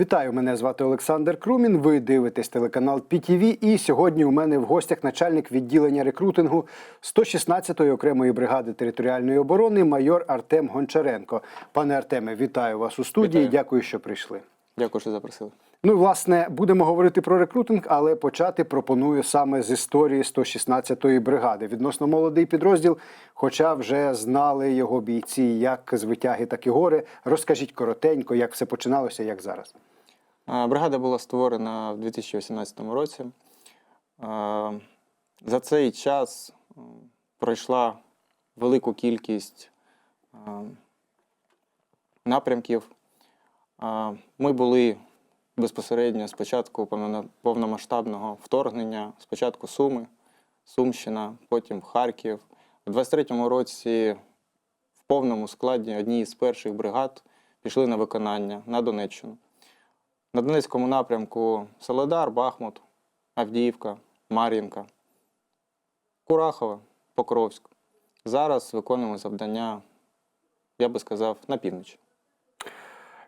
Вітаю, мене звати Олександр Крумін. Ви дивитесь телеканал PTV І сьогодні у мене в гостях начальник відділення рекрутингу 116-ї окремої бригади територіальної оборони майор Артем Гончаренко. Пане Артеме, вітаю вас у студії. Вітаю. Дякую, що прийшли. Дякую, що запросили. Ну, власне, будемо говорити про рекрутинг, але почати пропоную саме з історії 116-ї бригади. Відносно молодий підрозділ, хоча вже знали його бійці як з витяги, так і гори. Розкажіть коротенько, як все починалося, як зараз. Бригада була створена в 2018 році. За цей час пройшла велику кількість напрямків. Ми були безпосередньо з початку повномасштабного вторгнення, спочатку Суми, Сумщина, потім Харків. У 23-му році в повному складі однієї з перших бригад пішли на виконання на Донеччину. На Донецькому напрямку Соледар, Бахмут, Авдіївка, Мар'їнка, Курахова, Покровськ. Зараз виконуємо завдання, я би сказав, на північ.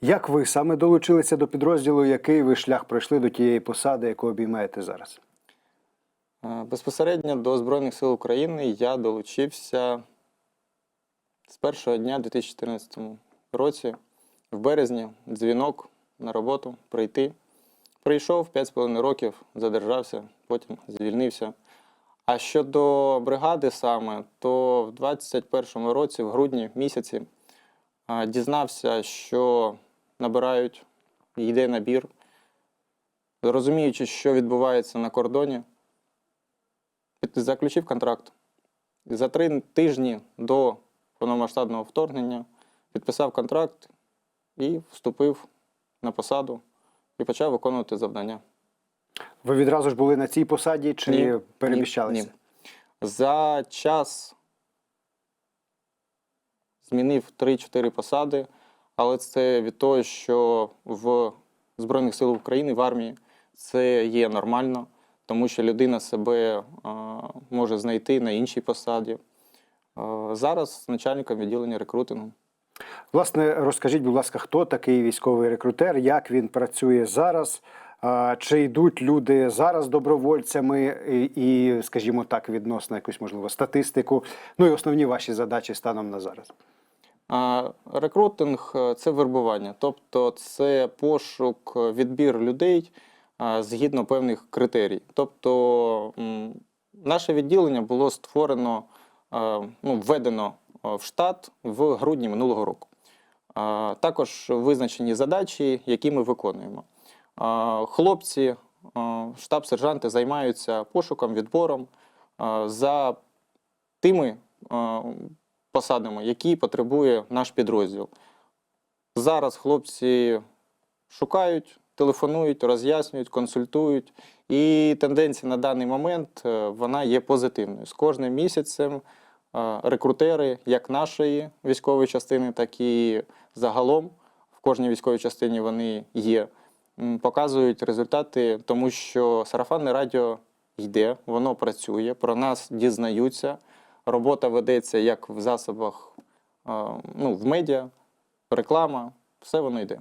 Як ви саме долучилися до підрозділу, який ви шлях пройшли до тієї посади, яку обіймаєте зараз? Е, Безпосередньо до Збройних сил України я долучився з першого дня 2014 році, в березні, дзвінок на роботу прийти. Прийшов 5,5 років, задержався, потім звільнився. А щодо бригади саме, то в 2021 році, в грудні місяці, дізнався, що набирають, йде набір. Розуміючи, що відбувається на кордоні, заключив контракт. За три тижні до повномасштабного вторгнення підписав контракт і вступив на посаду і почав виконувати завдання. Ви відразу ж були на цій посаді чи Ні, переміщалися? ні, ні. За час змінив 3-4 посади, але це від того, що в Збройних силах України в армії це є нормально, тому що людина себе може знайти на іншій посаді. Зараз начальником відділення рекрутингу. Власне, розкажіть, будь ласка, хто такий військовий рекрутер, як він працює зараз? Чи йдуть люди зараз добровольцями і, скажімо так, відносно якусь можливо статистику? Ну і основні ваші задачі станом на зараз. Рекрутинг е, це вербування, тобто це пошук, е, відбір людей згідно певних критерій. Тобто наше відділення було створено, е, ну, введено е, в штат в грудні минулого року. Також визначені задачі, які ми виконуємо. Хлопці, е, штаб-сержанти займаються пошуком, відбором е, за тими посадами, які потребує наш підрозділ. Зараз хлопці шукають, телефонують, роз'яснюють, консультують. І тенденція на даний момент е, вона є позитивною. З кожним місяцем е, рекрутери як нашої військової частини, так і загалом в кожній військовій частині вони є, показують результати, тому що сарафанне радіо йде, воно працює, про нас дізнаються. Робота ведеться як в засобах, ну, в медіа, реклама, все воно йде.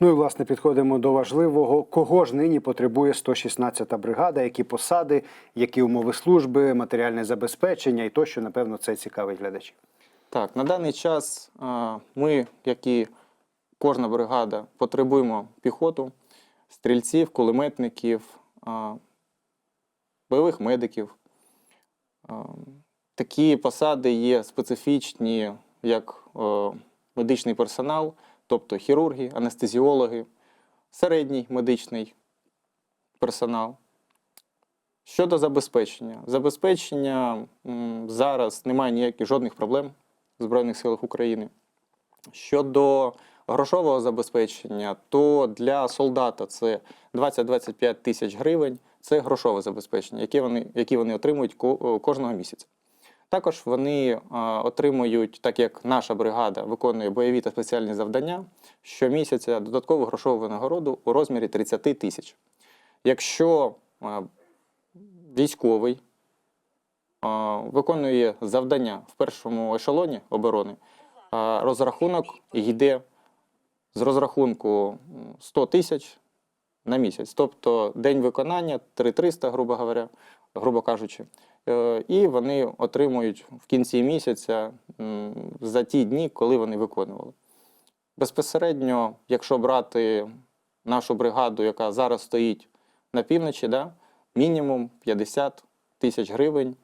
Ну і власне підходимо до важливого, кого ж нині потребує 116-та бригада, які посади, які умови служби, матеріальне забезпечення і тощо, напевно, це цікавить глядачів. Так, на даний час ми, як і кожна бригада, потребуємо піхоту, стрільців, кулеметників, бойових медиків. Такі посади є специфічні, як е, медичний персонал, тобто хірурги, анестезіологи, середній медичний персонал. Щодо забезпечення, забезпечення зараз немає ніяких жодних проблем в Збройних силах України. Щодо грошового забезпечення, то для солдата це 20-25 тисяч гривень. Це грошове забезпечення, яке вони, які вони отримують кожного місяця. Також вони отримують, так як наша бригада виконує бойові та спеціальні завдання, щомісяця додаткову грошову винагороду у розмірі 30 тисяч. Якщо військовий виконує завдання в першому ешелоні оборони, розрахунок йде з розрахунку 100 тисяч на місяць. Тобто день виконання 3300, грубо говоря, грубо кажучи. Е, І вони отримують в кінці місяця за ті дні, коли вони виконували. Безпосередньо, якщо брати нашу бригаду, яка зараз стоїть на півночі, да, мінімум 50 тисяч гривень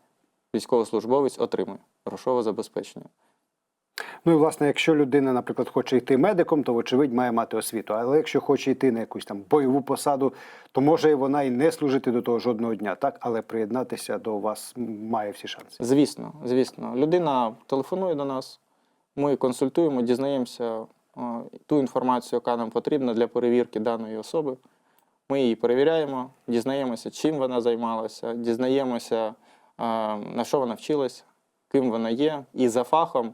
військовослужбовець отримує грошове забезпечення. Ну і власне, якщо людина, наприклад, хоче йти медиком, то вочевидь має мати освіту. Але якщо хоче йти на якусь там бойову посаду, то може вона і не служити до того жодного дня, так? Але приєднатися до вас має всі шанси. Звісно, звісно. Людина телефонує до нас, ми консультуємо, дізнаємося е, ту інформацію, яка нам потрібна для перевірки даної особи. Ми її перевіряємо, дізнаємося, чим вона займалася, дізнаємося, е, на що вона вчилась, ким вона є, і за фахом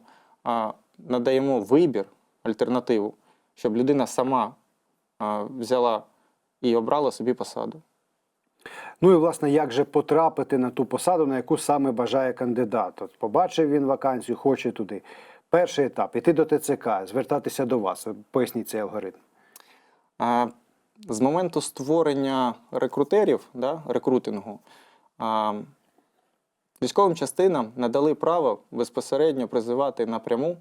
надаємо вибір, альтернативу, щоб людина сама взяла і обрала собі посаду. Ну і власне, як же потрапити на ту посаду, на яку саме бажає кандидат? От побачив він вакансію, хоче туди. Перший етап іти до ТЦК, звертатися до вас. Поясніть цей алгоритм. А, З моменту створення рекрутерів, да, рекрутингу, а, військовим частинам надали право безпосередньо призивати напряму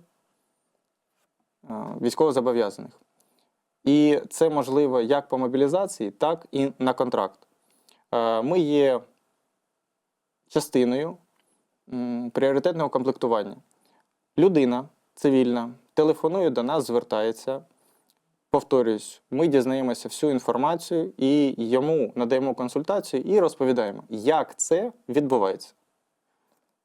а, військовозобов'язаних. І це можливо як по мобілізації, так і на контракт. Е, Ми є частиною пріоритетного комплектування. Людина цивільна телефонує до нас, звертається. Повторюсь, ми дізнаємося всю інформацію і йому надаємо консультацію і розповідаємо, як це відбувається.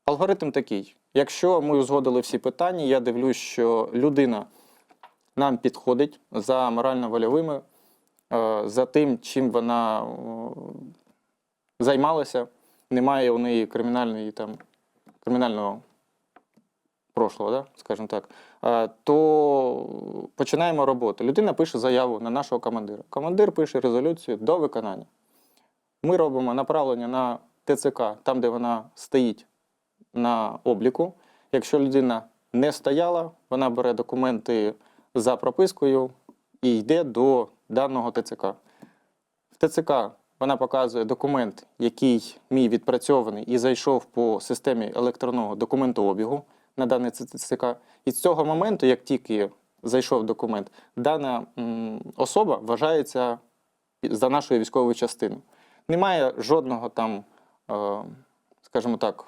Алгоритм такий: якщо ми узгодили всі питання, я дивлюсь, що людина нам підходить за морально-вольовими, е, за тим, чим вона е, займалася, немає у неї кримінальної там, кримінального прошлого, да? скажімо так, е, то починаємо роботу. Людина пише заяву на нашого командира. Командир пише резолюцію до виконання. Ми робимо направлення на ТЦК, там, де вона стоїть на обліку. Якщо людина не стояла, вона бере документи за пропискою і йде до даного ТЦК. В ТЦК вона показує документ, який мій відпрацьований і зайшов по системі електронного документообігу на даний ТЦК. І з цього моменту, як тільки зайшов документ, дана особа вважається за нашою військовою частиною. Немає жодного там, е, скажімо так,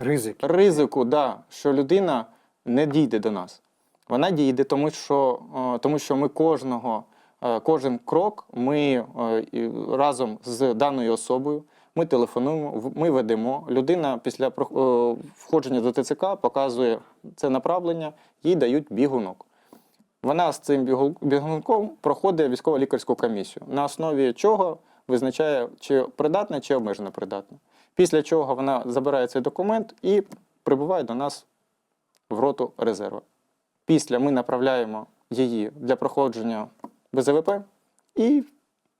Ризики. ризику, да, що людина не дійде до нас. Вона дійде, тому що, е, тому що ми кожного, е, кожен крок ми е, разом з даною особою ми телефонуємо, ми ведемо. Людина після входження до ТЦК показує це направлення, їй дають бігунок. Вона з цим бігунком проходить військово-лікарську комісію, на основі чого визначає, чи придатна, чи обмежено придатна. Після чого вона забирає цей документ і прибуває до нас в роту резерву. Після ми направляємо її для проходження БЗВП, і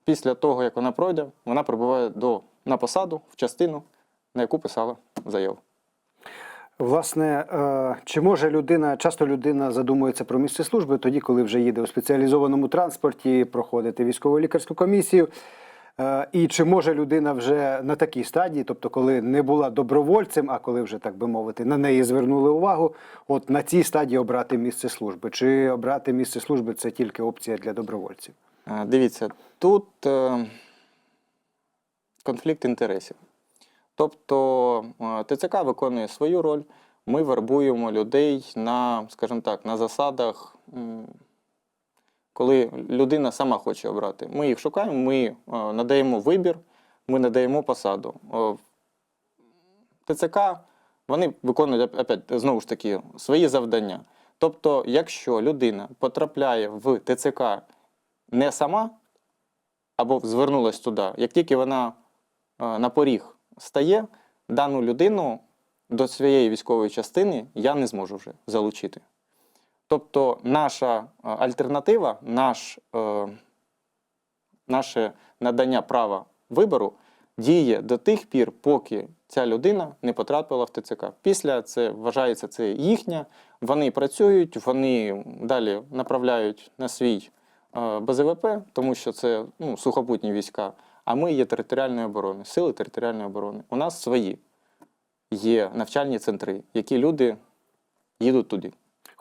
після того, як вона пройде, вона прибуває до, на посаду в частину, на яку писала заяву. Власне, е, чи може людина, часто людина задумується про місце служби тоді, коли вже їде у спеціалізованому транспорті, проходити військово-лікарську комісію. Е, І чи може людина вже на такій стадії, тобто коли не була добровольцем, а коли вже так би мовити, на неї звернули увагу, от на цій стадії обрати місце служби? Чи обрати місце служби це тільки опція для добровольців? Е, Дивіться, тут е, конфлікт інтересів. Тобто ТЦК виконує свою роль, ми вербуємо людей на, скажімо так, на засадах, коли людина сама хоче обрати. Ми їх шукаємо, ми е, надаємо вибір, ми надаємо посаду. Е, ТЦК вони виконують опять, знову ж таки свої завдання. Тобто, якщо людина потрапляє в ТЦК не сама або звернулась туди, як тільки вона е, на поріг стає, дану людину до своєї військової частини я не зможу вже залучити. Тобто, наша е, альтернатива, наш, е, наше надання права вибору діє до тих пір, поки ця людина не потрапила в ТЦК. Після це вважається це їхня. Вони працюють, вони далі направляють на свій е, БЗВП, тому що це ну, сухопутні війська. А ми є територіальною оборони, сили територіальної оборони. У нас свої є навчальні центри, які люди їдуть туди.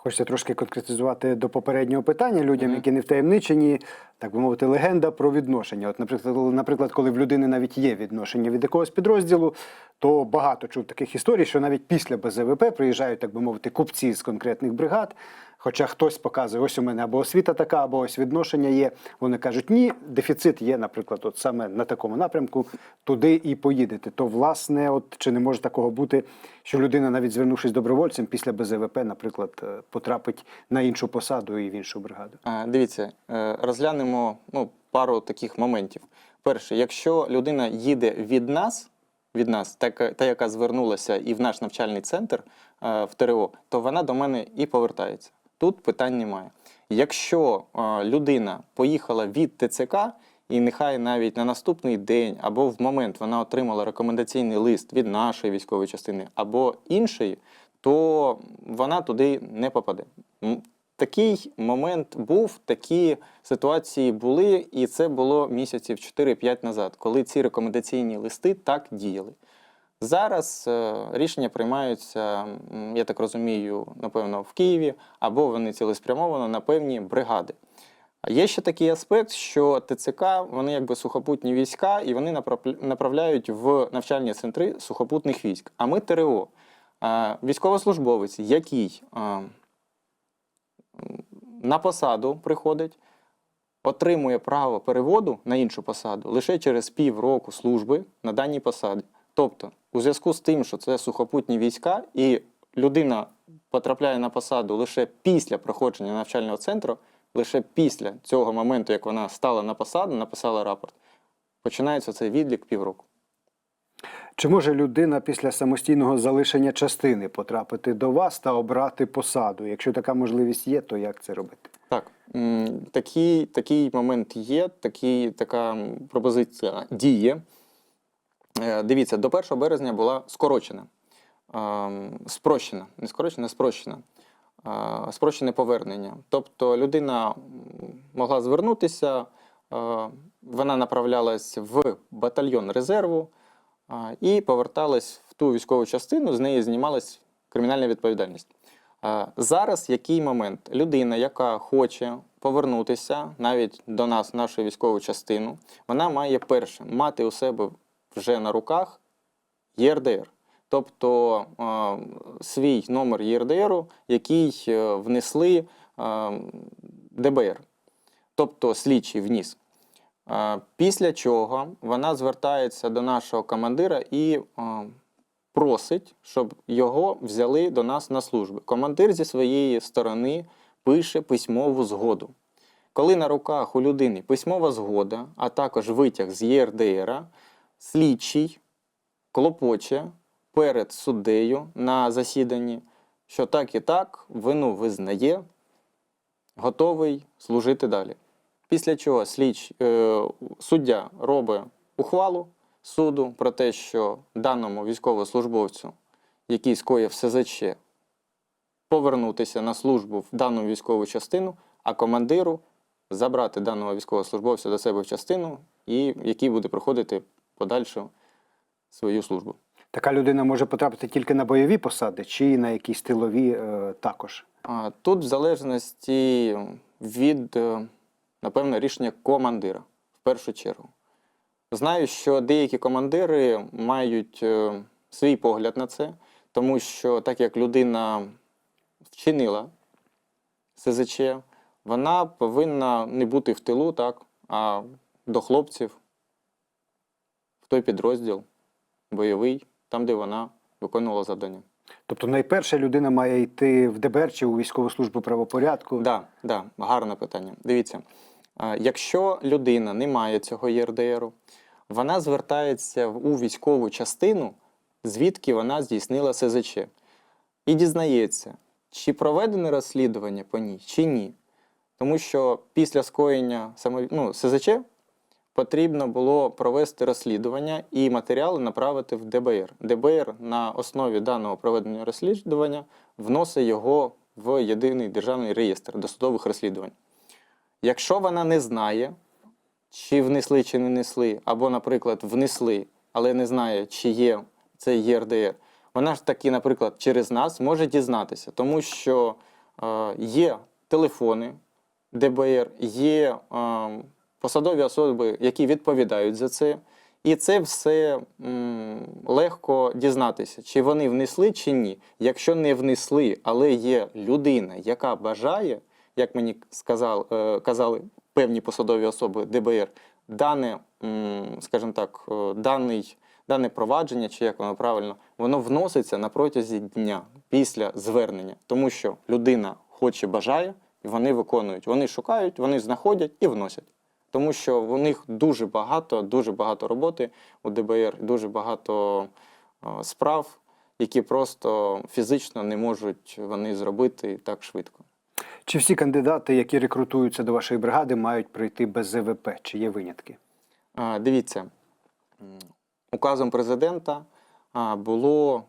Хочеться трошки конкретизувати до попереднього питання людям, Мгм. які не втаємничені, так би мовити, легенда про відношення. От, наприклад, наприклад, коли в людини навіть є відношення від якогось підрозділу, то багато чув таких історій, що навіть після БЗВП приїжджають, так би мовити, купці з конкретних бригад. Хоча хтось показує, ось у мене або освіта така, або ось відношення є. Вони кажуть, ні, дефіцит є, наприклад, от саме на такому напрямку, туди і поїдете. То, власне, от чи не може такого бути, що людина, навіть звернувшись добровольцем, після БЗВП, наприклад, е, потрапить на іншу посаду і в іншу бригаду? Дивіться, е, розглянемо ну, пару таких моментів. Перше, якщо людина їде від нас, від нас, та, та, яка звернулася і в наш навчальний центр е, в ТРО, то вона до мене і повертається. Тут питань немає. Якщо е, людина поїхала від ТЦК, і нехай навіть на наступний день або в момент вона отримала рекомендаційний лист від нашої військової частини або іншої, то вона туди не попаде. Такий момент був, такі ситуації були, і це було місяців 4-5 назад, коли ці рекомендаційні листи так діяли. Зараз е, рішення приймаються, я так розумію, напевно, в Києві, або вони цілеспрямовано на певні бригади. Є ще такий аспект, що ТЦК вони якби сухопутні війська, і вони направляють в навчальні центри сухопутних військ. А ми ТРО. Е, Військовослужбовець, який е, на посаду приходить, отримує право переводу на іншу посаду лише через півроку служби на даній посаді. Тобто, у зв'язку з тим, що це сухопутні війська, і людина потрапляє на посаду лише після проходження навчального центру, лише після цього моменту, як вона стала на посаду, написала рапорт, починається цей відлік півроку. Чи може людина після самостійного залишення частини потрапити до вас та обрати посаду? Якщо така можливість є, то як це робити? Так, такий, такий момент є, такий, така пропозиція діє. Е, Дивіться, до 1 березня була скорочена, ем, спрощена, не скорочена, спрощена. е, Спрощене повернення. Тобто людина могла звернутися, е, вона направлялась в батальйон резерву е, і поверталась в ту військову частину, з неї знімалась кримінальна відповідальність. Е, Зараз який момент? Людина, яка хоче повернутися навіть до нас, в нашу військову частину, вона має перше мати у себе вже на руках ЄРДР. Тобто е, свій номер ЄРДРу, який е, внесли е, ДБР, тобто слідчий вніс. Після чого вона звертається до нашого командира і просить, щоб його взяли до нас на службу. Командир зі своєї сторони пише письмову згоду. Коли на руках у людини письмова згода, а також витяг з ЄРДР, слідчий клопоче перед суддею на засіданні, що так і так вину визнає, готовий служити далі. Після чого слідч, е, суддя робить ухвалу суду про те, що даному військовослужбовцю, який скоїв СЗЧ, повернутися на службу в дану військову частину, а командиру забрати даного військовослужбовця до себе в частину, і який буде проходити подальшу свою службу. Така людина може потрапити тільки на бойові посади, чи на якісь тилові е, також. А, Тут в залежності від, е, напевно, рішення командира в першу чергу. Знаю, що деякі командири мають е, свій погляд на це, тому що так як людина вчинила СЗЧ, вона повинна не бути в тилу, так, а до хлопців той підрозділ бойовий, там, де вона виконувала завдання. Тобто, найперше людина має йти в ДБР чи у військову службу правопорядку. Да, да, гарне питання. Дивіться, якщо людина не має цього ЄРДРу, вона звертається у військову частину, звідки вона здійснила СЗЧ, і дізнається, чи проведене розслідування по ній, чи ні. Тому що після скоєння само, ну, СЗЧ потрібно було провести розслідування і матеріали направити в ДБР. ДБР на основі даного проведення розслідування вносить його в єдиний державний реєстр досудових розслідувань. Якщо вона не знає, чи внесли, чи не внесли, або, наприклад, внесли, але не знає, чи є цей ЄРДР, вона ж таки, наприклад, через нас може дізнатися, тому що е, є телефони ДБР, є е, посадові особи, які відповідають за це. І це все м, легко дізнатися, чи вони внесли, чи ні. Якщо не внесли, але є людина, яка бажає, як мені сказав, е, казали певні посадові особи ДБР, дане, скажімо так, е, даний, дане провадження, чи як воно правильно, воно вноситься на протязі дня після звернення, тому що людина хоче, бажає, і вони виконують. Вони шукають, вони знаходять і вносять. Тому що у них дуже багато, дуже багато роботи у ДБР, дуже багато справ, які просто фізично не можуть вони зробити так швидко. Чи всі кандидати, які рекрутуються до вашої бригади, мають пройти без ЗВП? Чи є винятки? А, Дивіться, указом президента було,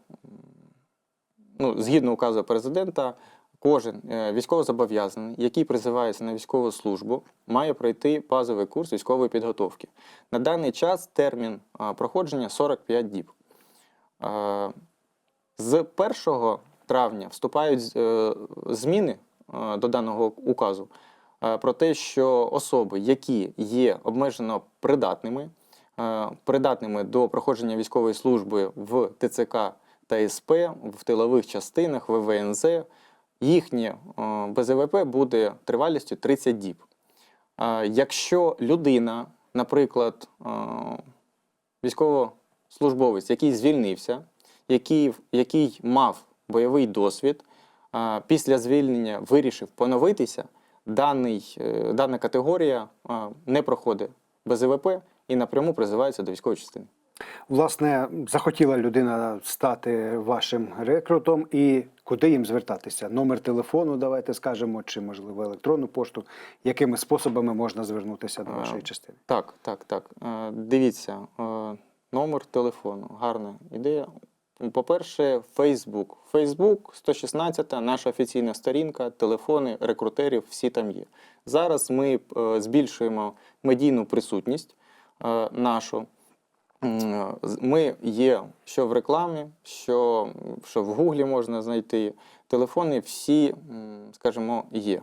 ну, згідно указу президента, кожен е, військовозобов'язаний, який призивається на військову службу, має пройти базовий курс військової підготовки. На даний час термін проходження 45 діб. З 1 травня вступають е, зміни до даного указу про те, що особи, які є обмежено придатними, придатними до проходження військової служби в ТЦК та СП, в тилових частинах, в ВНЗ, їхнє е, БЗВП буде тривалістю 30 діб. Е, Якщо людина, наприклад, е, військовослужбовець, який звільнився, який, який мав бойовий досвід, після звільнення вирішив поновитися, даний, дана категорія не проходить БЗВП і напряму призивається до військової частини. Власне, захотіла людина стати вашим рекрутом, і куди їм звертатися? Номер телефону, давайте скажемо, чи можливо електронну пошту. Якими способами можна звернутися до А, вашої частини? Так, так, так. Е, Дивіться, е, номер телефону. Гарна ідея. По-перше, Facebook. Facebook 116, наша офіційна сторінка, телефони рекрутерів, всі там є. Зараз ми е, збільшуємо медійну присутність е, нашу. Ми є що в рекламі, що, що в Гуглі можна знайти. Телефони всі, скажімо, є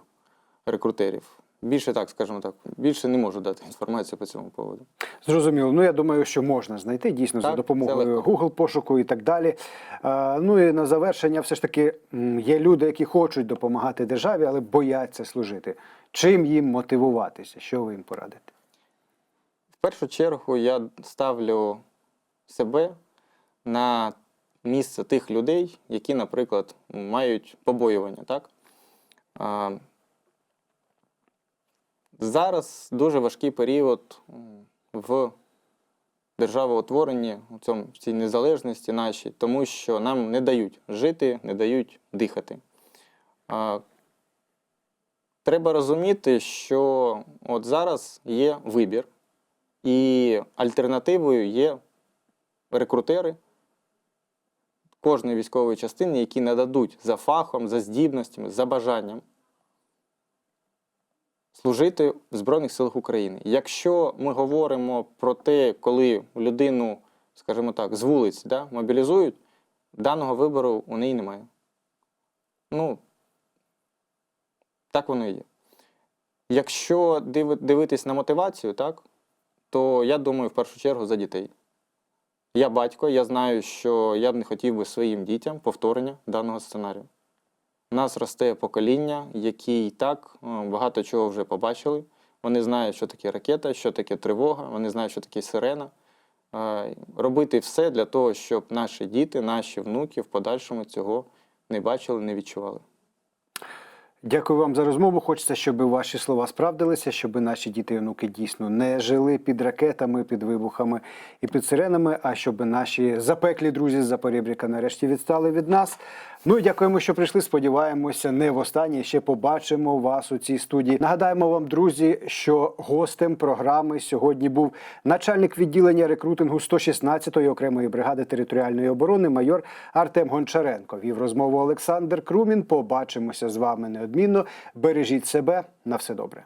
рекрутерів. Більше так, скажімо так, більше не можу дати інформацію по цьому поводу. Зрозуміло. Ну я думаю, що можна знайти дійсно за Так, це допомогою. Google пошуку і так далі. А, ну і на завершення, все ж таки, є люди, які хочуть допомагати державі, але бояться служити. Чим їм мотивуватися? Що ви їм порадите? В першу чергу я ставлю себе на місце тих людей, які, наприклад, мають побоювання. Так? Зараз дуже важкий період в державоутворенні, у цьому, в цій незалежності нашій, тому що нам не дають жити, не дають дихати. Треба розуміти, що от зараз є вибір. І альтернативою є рекрутери кожної військової частини, які нададуть за фахом, за здібностями, за бажанням служити в Збройних силах України. Якщо ми говоримо про те, коли людину, скажімо так, з вулиць да, мобілізують, даного вибору у неї немає. Ну, так воно і є. Якщо дивитись на мотивацію, так, то я думаю в першу чергу за дітей. Я батько, я знаю, що я б не хотів би своїм дітям повторення даного сценарію. У нас росте покоління, які і так е, багато чого вже побачили. Вони знають, що таке ракета, що таке тривога, вони знають, що таке сирена. Е, Робити все для того, щоб наші діти, наші внуки в подальшому цього не бачили, не відчували. Дякую вам за розмову. Хочеться, щоб ваші слова справдилися, щоб наші діти і онуки дійсно не жили під ракетами, під вибухами і під сиренами, а щоб наші запеклі друзі з Запорібріка нарешті відстали від нас. Ну дякуємо, що прийшли. Сподіваємося, не востаннє ще побачимо вас у цій студії. Нагадаємо вам, друзі, що гостем програми сьогодні був начальник відділення рекрутингу 116-ї окремої бригади територіальної оборони майор Артем Гончаренко. Вів розмову Олександр Крумін. Побачимося з вами неодмінно. Бережіть себе на все добре.